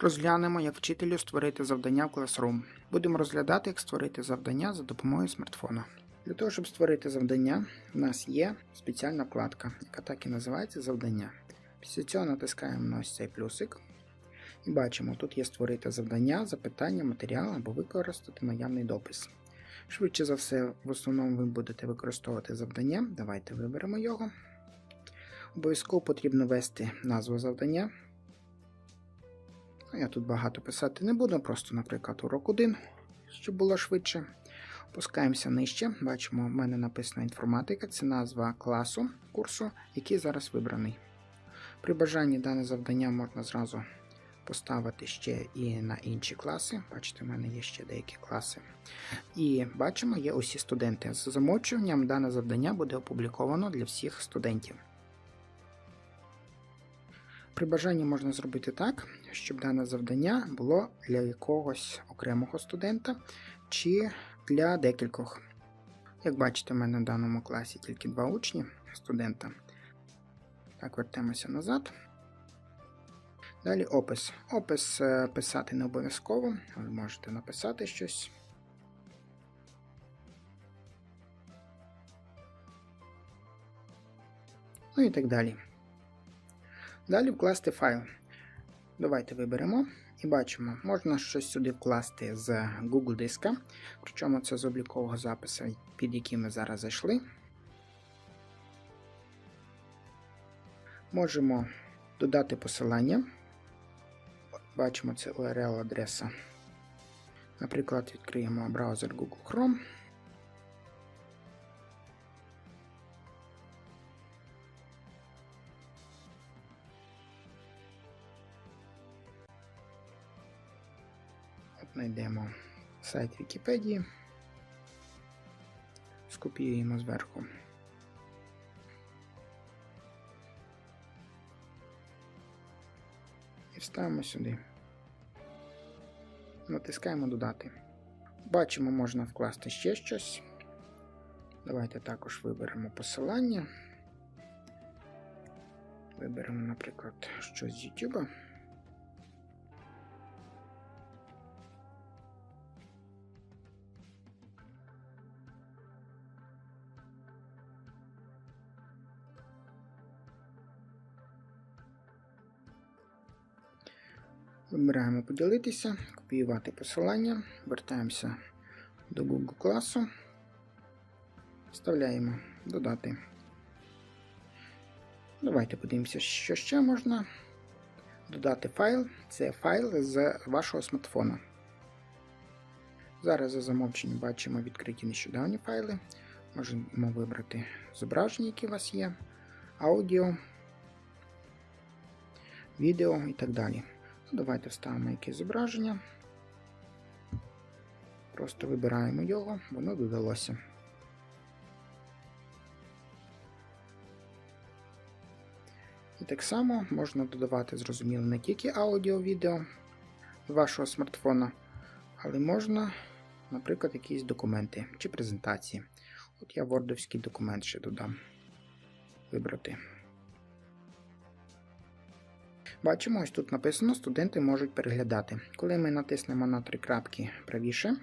Розглянемо, як вчителю створити завдання в Classroom. Будемо розглядати, як створити завдання за допомогою смартфона. Для того, щоб створити завдання, в нас є спеціальна вкладка, яка так і називається завдання. Після цього натискаємо на ось цей плюсик. І бачимо, тут є створити завдання, запитання, матеріал або використати наявний допис. Швидше за все, в основному ви будете використовувати завдання. Давайте виберемо його. Обов'язково потрібно ввести назву завдання. Я тут багато писати не буду, просто, наприклад, урок 1, щоб було швидше. Опускаємося нижче. Бачимо, в мене написана інформатика, це назва класу курсу, який зараз вибраний. При бажанні дане завдання можна зразу поставити ще і на інші класи. Бачите, в мене є ще деякі класи. І бачимо, є усі студенти. З замовчуванням дане завдання буде опубліковано для всіх студентів. При бажанні можна зробити так, щоб дане завдання було для якогось окремого студента чи для декількох. Як бачите, в мене в даному класі тільки два учні студента. Так, вертаємося назад. Далі опис. Опис е, писати не обов'язково, ви можете написати щось. Ну і так далі. Далі вкласти файл. Давайте виберемо і бачимо, можна щось сюди вкласти з Google диска, причому це з облікового запису, під яким ми зараз зайшли. Можемо додати посилання. Бачимо, це URL-адреса. Наприклад, відкриємо браузер Google Chrome. Знайдемо сайт Вікіпедії, скопіюємо зверху. І вставимо сюди. Натискаємо додати. Бачимо, можна вкласти ще щось. Давайте також виберемо посилання. Виберемо, наприклад, щось з YouTube. Вибираємо поділитися, копіювати посилання, вертаємося до Google класу, вставляємо додати. Давайте подивимося, що ще можна. Додати файл це файл з вашого смартфона. Зараз за замовченням бачимо відкриті нещодавні файли. Можемо вибрати зображення, які у вас є, аудіо, відео і так далі. Давайте вставимо якесь зображення. Просто вибираємо його, воно додалося. І так само можна додавати, зрозуміло, не тільки аудіо-відео з вашого смартфона, але можна, наприклад, якісь документи чи презентації. От я вордовський документ ще додам. Вибрати. Бачимо, ось тут написано, студенти можуть переглядати. Коли ми натиснемо на три крапки правіше,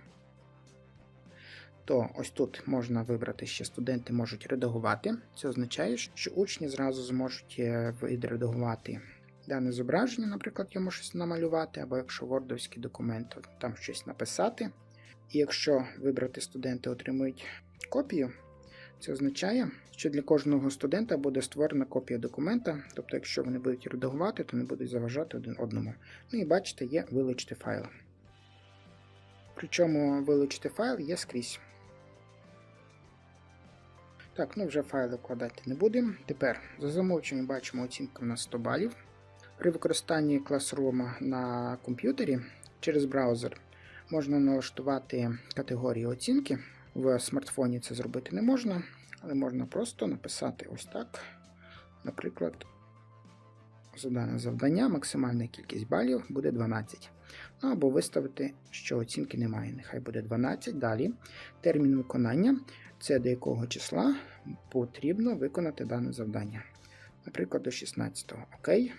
то ось тут можна вибрати, що студенти можуть редагувати. Це означає, що учні зразу зможуть е, відредагувати дане зображення, наприклад, йому щось намалювати, або якщо вордовський документ, там щось написати. І якщо вибрати студенти отримують копію, це означає, що для кожного студента буде створена копія документа, тобто, якщо вони будуть редагувати, то не будуть заважати один одному. Ну і бачите, є вилучити файл. Причому вилучити файл є скрізь. Так, ну вже файли вкладати не будемо. Тепер за замовченням бачимо оцінка у нас 100 балів. При використанні Classroom на комп'ютері через браузер можна налаштувати категорії оцінки. В смартфоні це зробити не можна, але можна просто написати ось так. Наприклад, за дане завдання максимальна кількість балів буде 12. Ну або виставити, що оцінки немає. Нехай буде 12. Далі термін виконання це до якого числа потрібно виконати дане завдання. Наприклад, до 16. Окей.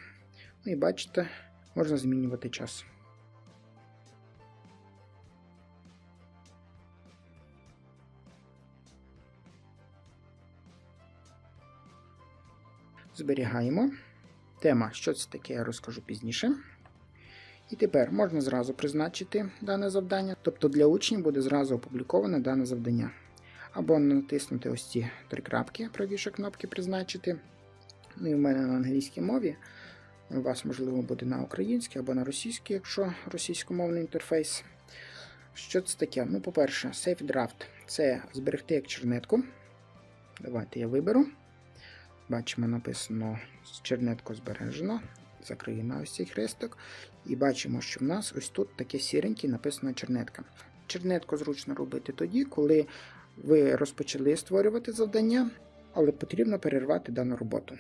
Ну і бачите, можна змінювати час. Зберігаємо. Тема, що це таке, я розкажу пізніше. І тепер можна зразу призначити дане завдання, тобто для учнів буде зразу опубліковане дане завдання. Або натиснути ось ці три крапки, правіше кнопки призначити. Ну і в мене на англійській мові. У вас, можливо, буде на українській або на російській, якщо російськомовний інтерфейс. Що це таке? Ну, по-перше, Save Draft це зберегти як чернетку. Давайте я виберу. Бачимо, написано чернетку збережено. Закриємо ось цей хрестик. І бачимо, що в нас ось тут таке сіреньке написано чернетка. Чернетку зручно робити тоді, коли ви розпочали створювати завдання, але потрібно перервати дану роботу.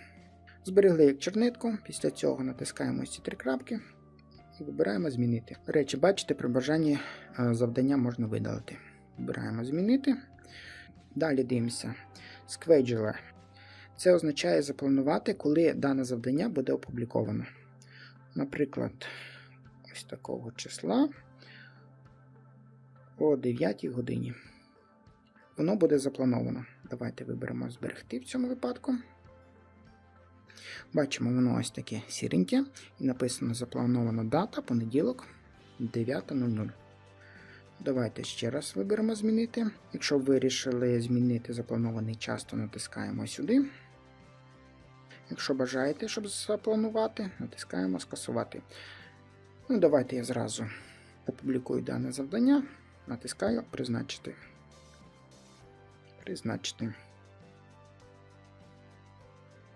Зберегли як чернетку, після цього натискаємо ось ці три крапки і вибираємо змінити. Речі, бачите, при бажанні е, завдання можна видалити. Вибираємо змінити. Далі дивимося. Schedule. Це означає запланувати, коли дане завдання буде опубліковано. Наприклад, ось такого числа о 9 годині. Воно буде заплановано. Давайте виберемо зберегти в цьому випадку. Бачимо, воно ось таке сіреньке. І написано запланована дата понеділок 9.00. Давайте ще раз виберемо змінити. Якщо вирішили змінити запланований час, то натискаємо сюди. Якщо бажаєте, щоб запланувати, натискаємо скасувати. Ну, Давайте я зразу опублікую дане завдання. Натискаю Призначити. Призначити.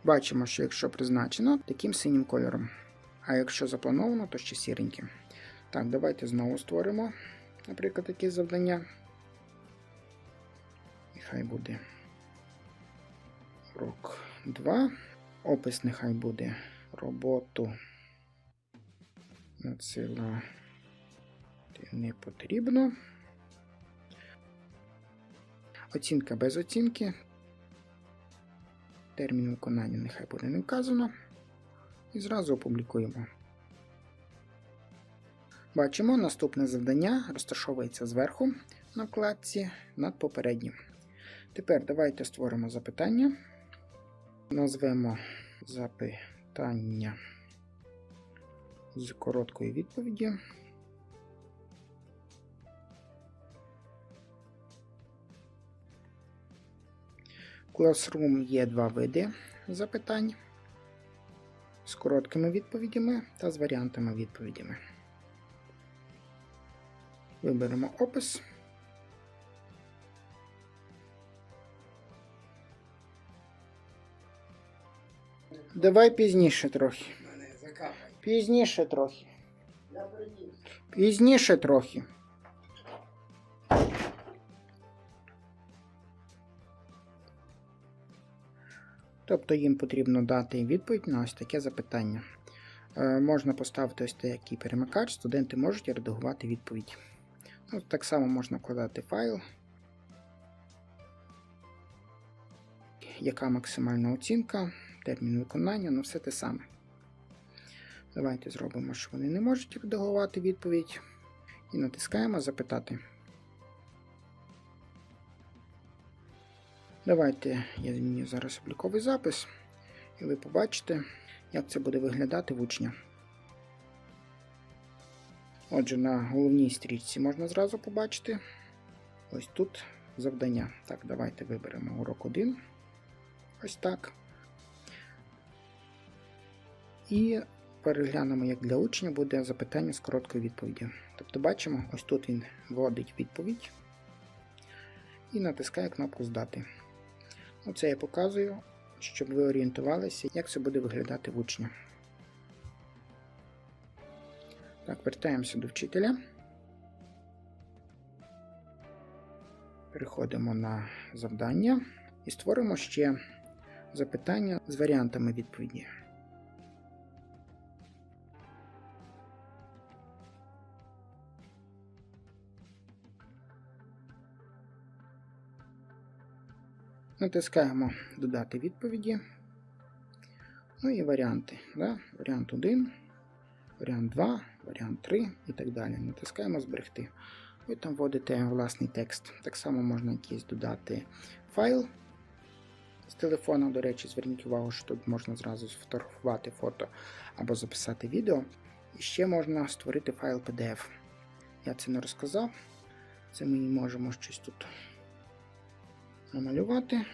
Бачимо, що якщо призначено, таким синім кольором. А якщо заплановано, то ще сіреньким. Так, давайте знову створимо, наприклад, таке завдання. І хай буде урок 2. Опис нехай буде роботу. Надсилати не потрібно. Оцінка без оцінки. Термін виконання нехай буде не вказано. І зразу опублікуємо. Бачимо, наступне завдання розташовується зверху на вкладці над попереднім. Тепер давайте створимо запитання. Назвемо запитання з короткої відповіді. Classroom є два види запитань з короткими відповідями та з варіантами відповідями. Виберемо опис. Давай пізніше трохи. Пізніше трохи. Пізніше трохи. Тобто їм потрібно дати відповідь на ось таке запитання. Е, можна поставити ось такий перемикач, студенти можуть редагувати відповідь. Ну, Так само можна вкладати файл. Яка максимальна оцінка, термін виконання, ну все те саме. Давайте зробимо, що вони не можуть редагувати відповідь. І натискаємо Запитати. Давайте я зміню зараз обліковий запис, і ви побачите, як це буде виглядати в учня. Отже, на головній стрічці можна зразу побачити. Ось тут завдання. Так, давайте виберемо урок 1. Ось так. І переглянемо, як для учня буде запитання з короткою відповіддю. Тобто, бачимо, ось тут він вводить відповідь і натискає кнопку Здати. Оце я показую, щоб ви орієнтувалися, як це буде виглядати в учня. Так, вертаємося до вчителя. Переходимо на завдання і створимо ще запитання з варіантами відповіді. Натискаємо Додати відповіді. Ну і варіанти. Да? Варіант 1, варіант 2, варіант 3 і так далі. Натискаємо зберегти. Ви там вводите власний текст. Так само можна якийсь додати файл з телефона. До речі, зверніть увагу, що тут можна зразу сфотографувати фото або записати відео. І ще можна створити файл PDF. Я це не розказав. Це ми можемо щось тут намалювати.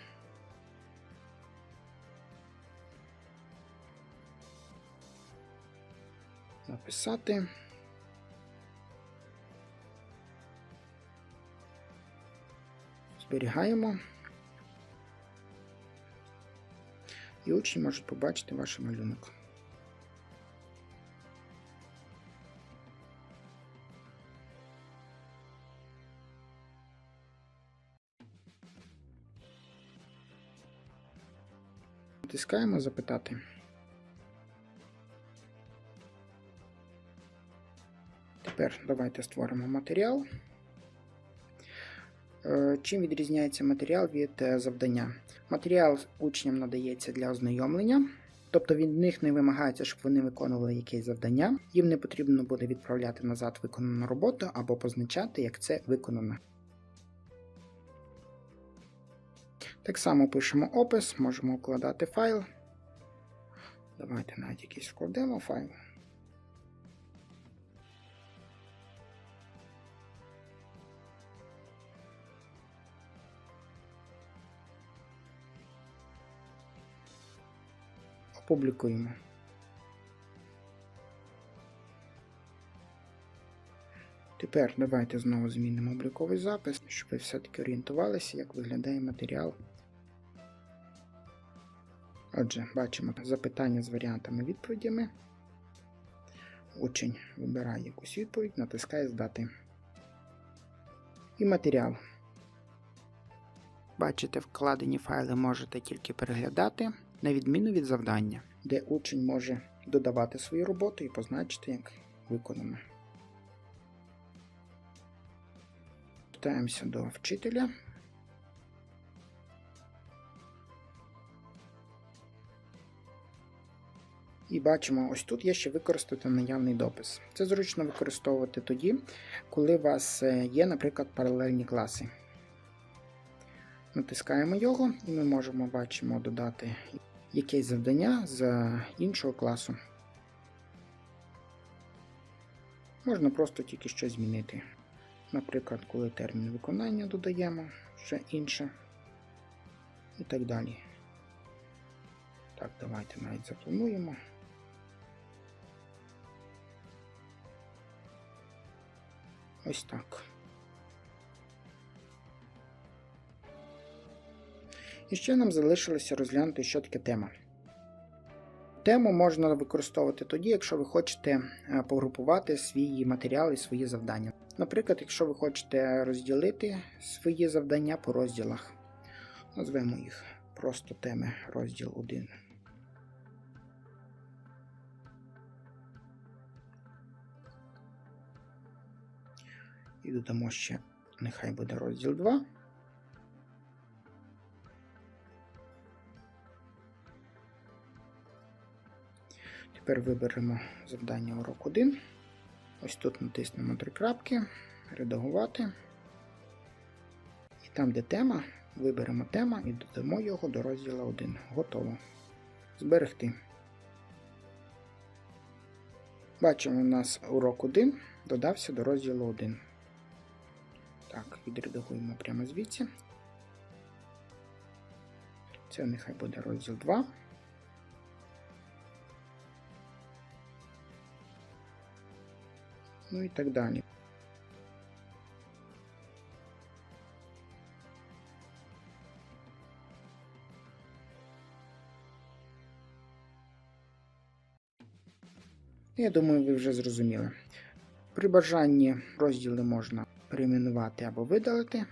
Написати. Зберігаємо. І учні можуть побачити ваш малюнок. Натискаємо запитати. Тепер давайте створимо матеріал. Е, Чим відрізняється матеріал від е, завдання? Матеріал учням надається для ознайомлення, тобто від них не вимагається, щоб вони виконували якесь завдання. Їм не потрібно буде відправляти назад виконану роботу або позначати, як це виконано. Так само пишемо опис, можемо вкладати файл. Давайте навіть якийсь вкладемо файл. Опублікуємо. Тепер давайте знову змінимо обліковий запис, щоб ви все-таки орієнтувалися, як виглядає матеріал. Отже, бачимо запитання з варіантами відповідями. Учень вибирає якусь відповідь, натискає Здати. І матеріал. Бачите, вкладені файли можете тільки переглядати, на відміну від завдання, де учень може додавати свою роботу і позначити, як виконано. Вертаємося до вчителя. І бачимо, ось тут є ще використати наявний допис. Це зручно використовувати тоді, коли у вас е, є, наприклад, паралельні класи. Натискаємо його, і ми можемо бачимо додати якесь завдання з іншого класу. Можна просто тільки щось змінити. Наприклад, коли термін виконання додаємо, ще інше. І так далі. Так, давайте навіть заплануємо. Ось так. І ще нам залишилося розглянути, що таке тема. Тему можна використовувати тоді, якщо ви хочете е, погрупувати свій матеріал і свої завдання. Наприклад, якщо ви хочете розділити свої завдання по розділах, назвемо їх просто теми розділ 1. І додамо ще, нехай буде розділ 2. Тепер виберемо завдання урок 1. Ось тут натиснемо три крапки, редагувати. І там, де тема, виберемо тема і додамо його до розділу 1. Готово. Зберегти. Бачимо, у нас урок 1 додався до розділу 1. Так, відредагуємо прямо звідси. Це нехай буде розділ 2. Ну і так далі. Я думаю, ви вже зрозуміли. При бажанні розділи можна перейменувати або видалити.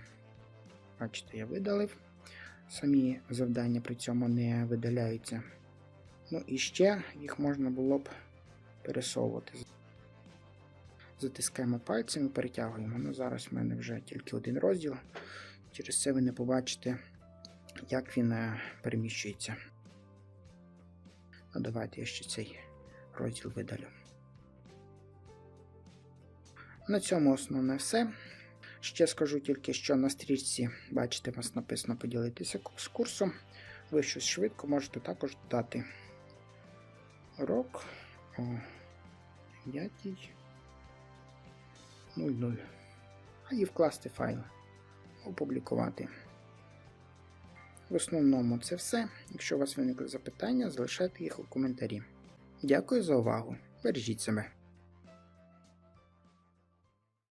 Бачите, я видалив. Самі завдання при цьому не видаляються. Ну і ще їх можна було б пересовувати. Затискаємо пальцем і перетягуємо. Ну, Зараз в мене вже тільки один розділ. Через це ви не побачите, як він е, переміщується. Ну, Давайте я ще цей розділ видалю. На цьому основне все. Ще скажу тільки, що на стрічці, бачите, у вас написано поділитися з курсом. Ви щось швидко можете також додати урок о 5.00. А і вкласти файл, опублікувати. В основному це все. Якщо у вас виникли запитання, залишайте їх у коментарі. Дякую за увагу. Бережіть себе.